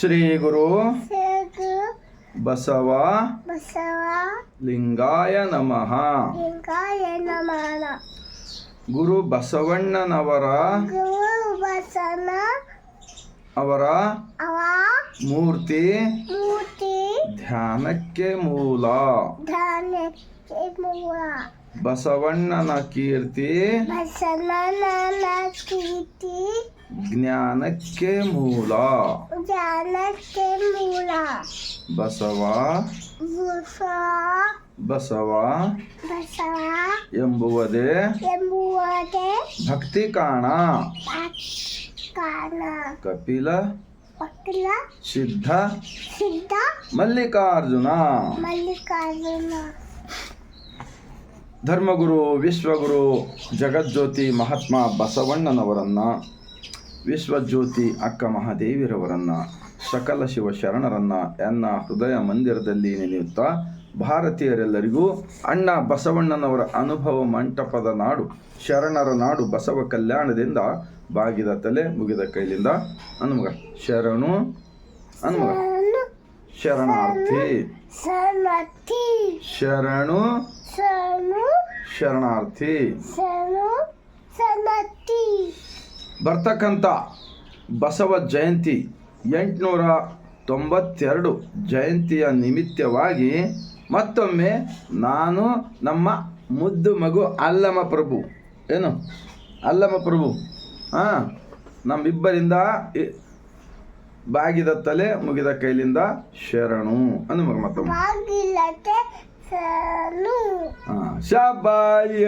ಶ್ರೀ ಗುರು ಬಸವ ಬಸವ ಲಿಂಗಾಯ ನಮಃ. ಲಿಂಗಾಯ ನಮಃ. ಗುರು ಬಸವಣ್ಣನವರ ಗುರು ಬಸನ ಅವರ ಅವ ಮೂರ್ತಿ ಮೂರ್ತಿ ಧ್ಯಾನಕ್ಕೆ ಮೂಲ. ಧ್ಯಾನಕ್ಕೆ ಮೂಲ. ಬಸವಣ್ಣನ ಕೀರ್ತಿ ಬಸವಣ್ಣನ ಕೀರ್ತಿ ಜ್ಞಾನಕ್ಕೆ ಮೂಲ. ಜ್ಞಾನಕ್ಕೆ ಮೂಲ. ಬಸವ. ಬಸವ. ಬಸವ. ಎಂಬುವುದೇ ಎಂಬುವುದೇ ಭಕ್ತಿ ಕಾಣ. ಕಾಣ. ಕಪಿಲ. ಕಪಿಲ. ಸಿದ್ಧ. ಸಿದ್ಧ. ಮಲ್ಲಿಕಾರ್ಜುನ. ಮಲ್ಲಿಕಾರ್ಜುನ. ಧರ್ಮಗುರು ವಿಶ್ವಗುರು ಜಗಜ್ಯೋತಿ ಮಹಾತ್ಮ ಬಸವಣ್ಣನವರನ್ನ ವಿಶ್ವಜ್ಯೋತಿ ಅಕ್ಕ ಮಹಾದೇವಿರವರನ್ನು ಸಕಲ ಶಿವ ಶರಣರನ್ನ ಎನ್ನ ಹೃದಯ ಮಂದಿರದಲ್ಲಿ ನೆನೆಯುತ್ತಾ ಭಾರತೀಯರೆಲ್ಲರಿಗೂ ಅಣ್ಣ ಬಸವಣ್ಣನವರ ಅನುಭವ ಮಂಟಪದ ನಾಡು ಶರಣರ ನಾಡು ಬಸವ ಕಲ್ಯಾಣದಿಂದ ಬಾಗಿದ ತಲೆ ಮುಗಿದ ಕೈಲಿಂದ ಅನುಮಗ ಶರಣು ಅನುಮಗ ಶರಣಾರ್ಥಿ. ಶರಣು ಶರಣಾರ್ಥಿ. ಬರ್ತಕ್ಕಂಥ ಬಸವ ಜಯಂತಿ ಎಂಟುನೂರ ತೊಂಬತ್ತೆರಡು ಜಯಂತಿಯ ನಿಮಿತ್ತವಾಗಿ ಮತ್ತೊಮ್ಮೆ ನಾನು ನಮ್ಮ ಮುದ್ದು ಮಗು ಅಲ್ಲಮ ಪ್ರಭು. ಏನು? ಅಲ್ಲಮ ಪ್ರಭು. ಹಾಂ ನಮ್ಮಿಬ್ಬರಿಂದ ಬಾಗಿದ ತಲೆ ಮುಗಿದ ಕೈಲಿಂದ ಶರಣು ಅನ್ನು ಮತ್ತೊಮ್ಮೆ ಹಾಂ ಶಾಬಾಯಿ